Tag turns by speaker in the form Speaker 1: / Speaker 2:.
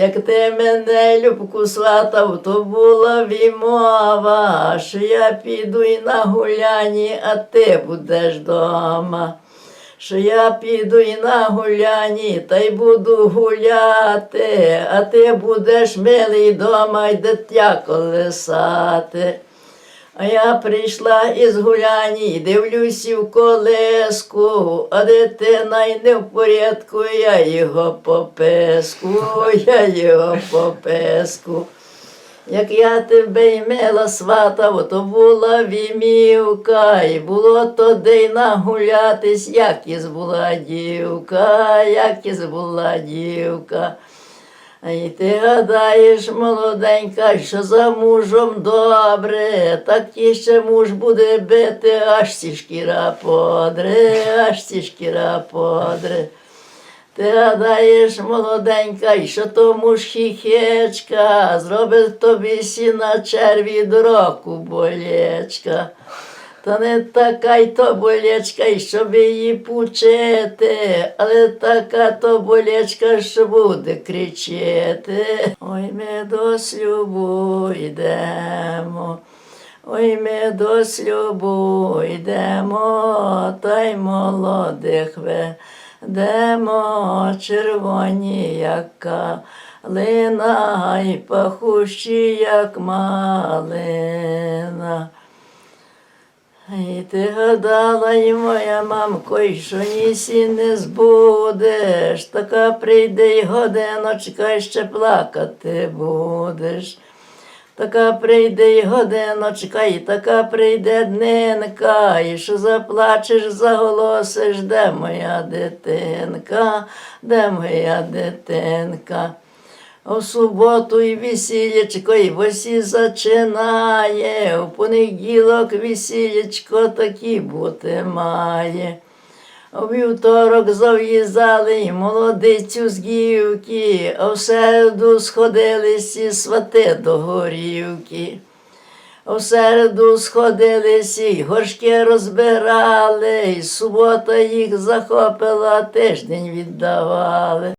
Speaker 1: Як ти мене любку сватав, то була вімова, що я піду і на гуляні, а ти будеш дома. Що я піду і на гуляні, та й буду гуляти, а ти будеш милий дома й дитя колесати. А я прийшла із гуляні, дивлюся в колеску, а дитина й не в порядку, я його попеску, я його попеску. Як я тебе імела сватав, то була вімівка, і було то день нагулятись, як із була дівка, як із була дівка. Й ти гадаєш, молоденька, що за мужем добре, так ті ще муж буде бити, аж ці шкіра подре, аж ці шкіра подре. Ти гадаєш, молоденька, що тому ж хіхечка, зробить тобі сіна черві до року болечка. Та не така й то болечка, і щоб її пучити, але така то болечка, що буде кричити. Ой, ми до слюбу йдемо. Ой, ми до слюбу йдемо, та й молодих ведемо, червоні, як калина, й пахущі, як малина. І ти гадала, і моя мамко, і що нісі не збудеш, така прийде й годиночка, і ще плакати будеш. Така прийде й годиночка, і така прийде днинка, і що заплачеш, заголосиш, де моя дитинка, де моя дитинка. У суботу і весілячко, і восі зачинає, у понеділок весілячко такі бути має. У вівторок зав'їзали й молодицю з гівки, а в середу сходилися свати до горівки. У середу сходилися, й горшки розбирали, і субота їх захопила, тиждень віддавали.